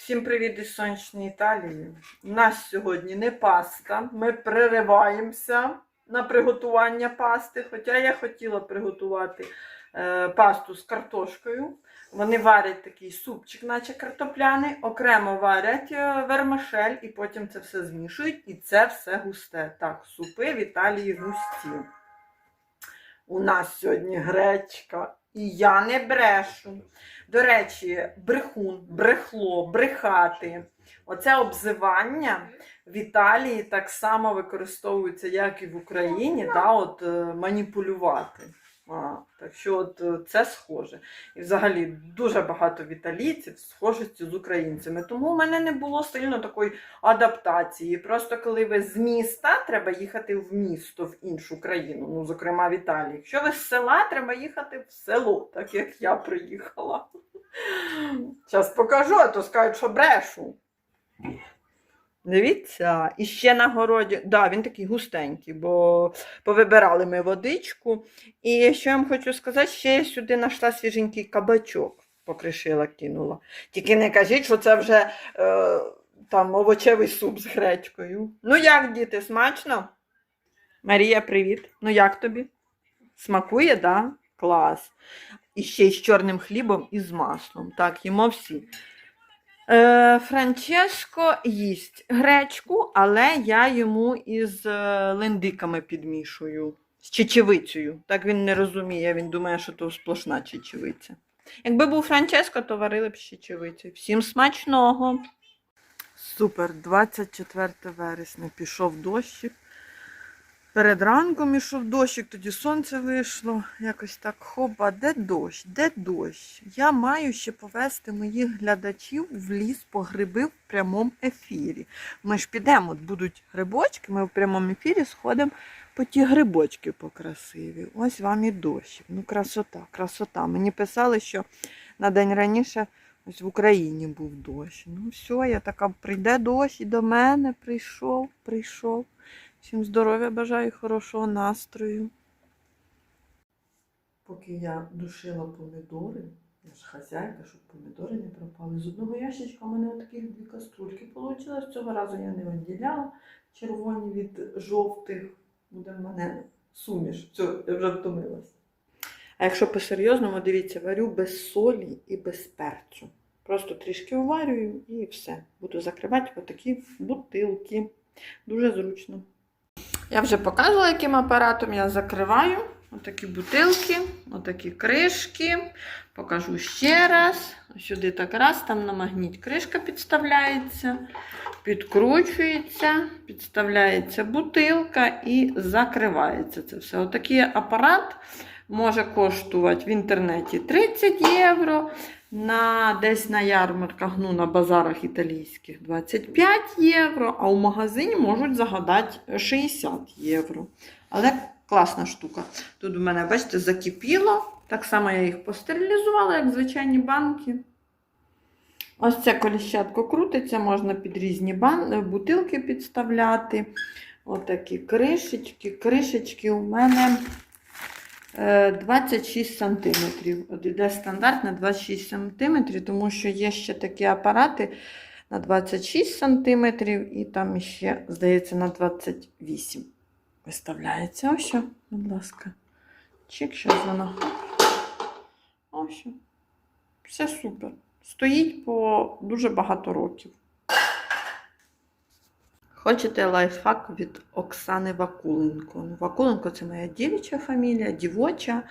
Всім привіт із сонячної Італії. У нас сьогодні не паста. Ми перериваємося на приготування пасти. Хоча я хотіла приготувати е, пасту з картошкою. Вони варять такий супчик, наче картопляний, окремо варять е, вермишель і потім це все змішують, і це все густе. Так, супи в Італії густі. У нас сьогодні гречка, і я не брешу. До речі, брехун, брехло, брехати. Оце обзивання в Італії так само використовується, як і в Україні, да, от, е, маніпулювати. А, так що от, е, це схоже. І взагалі дуже багато в італійців схожості з українцями. Тому в мене не було сильно такої адаптації. Просто коли ви з міста, треба їхати в місто, в іншу країну, ну, зокрема в Італії. Якщо ви з села, треба їхати в село, так як я приїхала. Зараз покажу, а то скажуть, що брешу. Дивіться, і ще на городі. Да, він такий густенький, бо повибирали ми водичку. І що я вам хочу сказати, ще я сюди знайшла свіженький кабачок, покришила, кинула. Тільки не кажіть, що це вже е, там овочевий суп з гречкою. Ну як, діти, смачно? Марія, привіт. Ну як тобі? Смакує, да? Клас. І ще й з чорним хлібом і з маслом. Так, їмо всі. Е, Франческо їсть гречку, але я йому із е, лендиками підмішую. З чечевицею. Так він не розуміє, він думає, що то сплошна чечевиця. Якби був Франческо, то варили б з чечевицею. Всім смачного! Супер, 24 вересня пішов дощик. Перед ранком ішов дощик, тоді сонце вийшло. Якось так хоба, де дощ? Де дощ? Я маю ще повести моїх глядачів в ліс по гриби в прямому ефірі. Ми ж підемо, от будуть грибочки, ми в прямому ефірі сходимо по ті грибочки покрасиві. Ось вам і дощик. Ну, красота, красота. Мені писали, що на день раніше ось в Україні був дощ. Ну, все, я така, прийде дощ і до мене прийшов, прийшов. Всім здоров'я бажаю, хорошого настрою. Поки я душила помідори, я ж хазяйка, щоб помідори не пропали. З одного ящичка у мене таких дві каструльки вийшло. Цього разу я не відділяла червоні від жовтих. Буде в мене суміш. Все, я вже втомилась. А якщо по-серйозному, дивіться, варю без солі і без перцю. Просто трішки уварюю і все. Буду закривати отакі бутилки. Дуже зручно. Я вже показувала, яким апаратом я закриваю. Отакі бутилки, отакі кришки. Покажу ще раз. Сюди так раз, там на магніт кришка підставляється, підкручується, підставляється бутилка і закривається це все. Отакий апарат може коштувати в інтернеті 30 євро. На, десь на ярмарках, ну на базарах італійських 25 євро, а у магазині можуть загадати 60 євро. Але класна штука. Тут у мене, бачите, закипіло. Так само я їх постерилізувала, як звичайні банки. Ось це коліщатко крутиться, можна під різні бан... бутилки підставляти. Отакі кришечки. Кришечки у мене. Е, 26 сантиметрів. От іде стандарт на 26 сантиметрів, тому що є ще такі апарати на 26 сантиметрів і там ще, здається, на 28 виставляється. Ось, що, будь ласка. Чик, що воно. Ось. Все супер. Стоїть по дуже багато років. Хочете лайфхак від Оксани Вакуленко. Ну, Вакуленко це моя дівча фамілія, дівоча.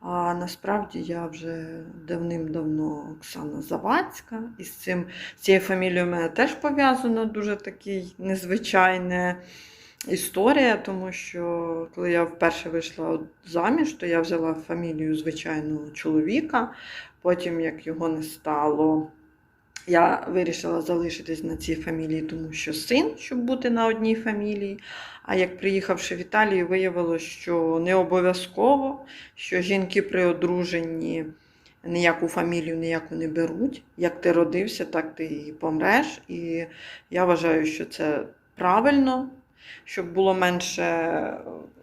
А насправді я вже давним-давно Оксана Завадська. І з цим з цією фамілією в мене теж пов'язана дуже такий незвичайна історія, тому що коли я вперше вийшла заміж, то я взяла фамілію звичайного чоловіка. Потім, як його не стало, я вирішила залишитись на цій фамілії, тому що син, щоб бути на одній фамілії. А як приїхавши в Італію, виявилося, що не обов'язково, що жінки при одруженні ніяку фамілію ніяку не беруть. Як ти родився, так ти і помреш. І я вважаю, що це правильно, щоб було менше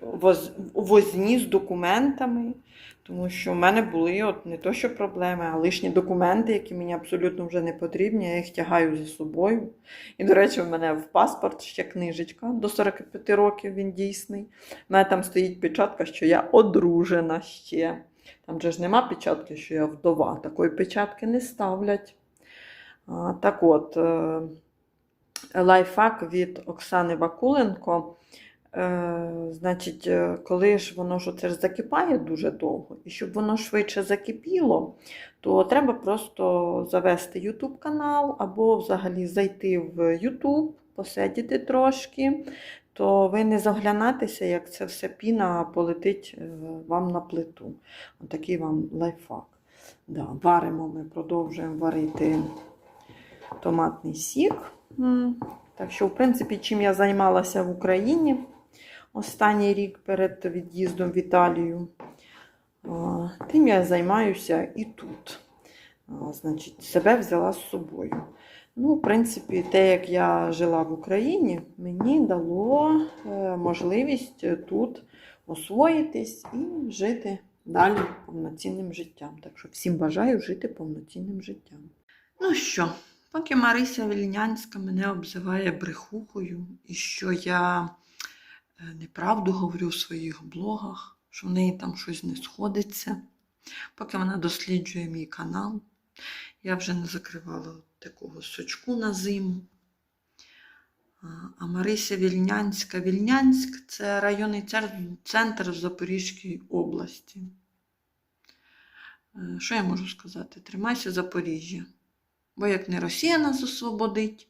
воз- возні з документами. Тому що в мене були от не то, що проблеми, а лишні документи, які мені абсолютно вже не потрібні. Я їх тягаю за собою. І, до речі, в мене в паспорт ще книжечка до 45 років він дійсний. У мене там стоїть печатка, що я одружена ще. Там же ж нема печатки, що я вдова. Такої печатки не ставлять. А, так от, е, лайфхак від Оксани Вакуленко. Е, значить, е, коли ж воно ж оце ж закипає дуже довго, і щоб воно швидше закипіло, то треба просто завести YouTube канал або взагалі зайти в YouTube, посидіти трошки, то ви не заглянатеся, як це все піна полетить е, вам на плиту. Отакий вам лайфхак. Да, варимо, ми продовжуємо варити томатний сік. Так що, в принципі, чим я займалася в Україні останній рік перед від'їздом в Італію, тим я займаюся і тут. Значить, себе взяла з собою. Ну, в принципі, те, як я жила в Україні, мені дало е, можливість тут освоїтись і жити далі повноцінним життям. Так що всім бажаю жити повноцінним життям. Ну що, поки Марися Вільнянська мене обзиває брехухою, і що я неправду говорю в своїх блогах, що в неї там щось не сходиться. Поки вона досліджує мій канал, я вже не закривала такого сочку на зиму. А- А Марися Вільнянська. Вільнянськ це районний центр в Запорізькій області. Е, Що я можу сказати? Тримайся Запоріжжя. Бо як не Росія нас освободить,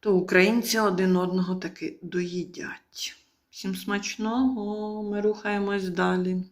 то українці один одного таки доїдять. Всім смачного, ми рухаємось далі.